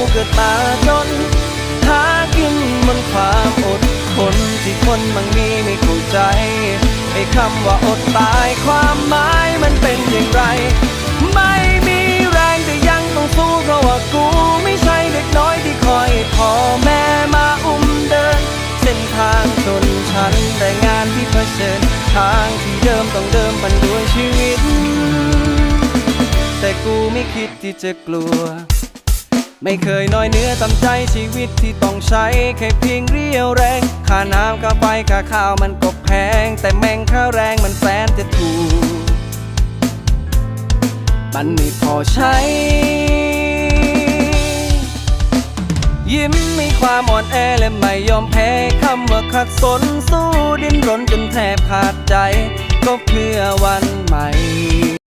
กูเกิดมาจน หากินบนความอดทนที่คนบางมีไม่เข้าใจไอ้คำว่าอดตายความหมายมันเป็นอย่างไร ไม่มีแรงแต่ยังต้องสู้เพราะว่ากูไม่ใช่เด็กน้อยที่คอยให้พ่อแม่มาอุ้มเดิน เส้นทางชนชั้นแต่งานที่เผชิญทางที่เดิมต้องเดิมพันด้วยชีวิต แต่กูไม่คิดที่จะกลัว ไม่เคยน้อยเนื้อต่ำใจชีวิตที่ต้องใช้ แค่เพียงเรียวแรง ค่าน้ำค่าไฟค่าข้าวมันก็แพง แต่แม่งค่าแรงมันแสนจะถูก มันไม่พอใช้ ยิ้มมีความอ่อนแอและไม่ยอมแพ้คำว่าขัดสนสู้ดิ้นรนจนแทบขาดใจ ก็เพื่อวันใหม่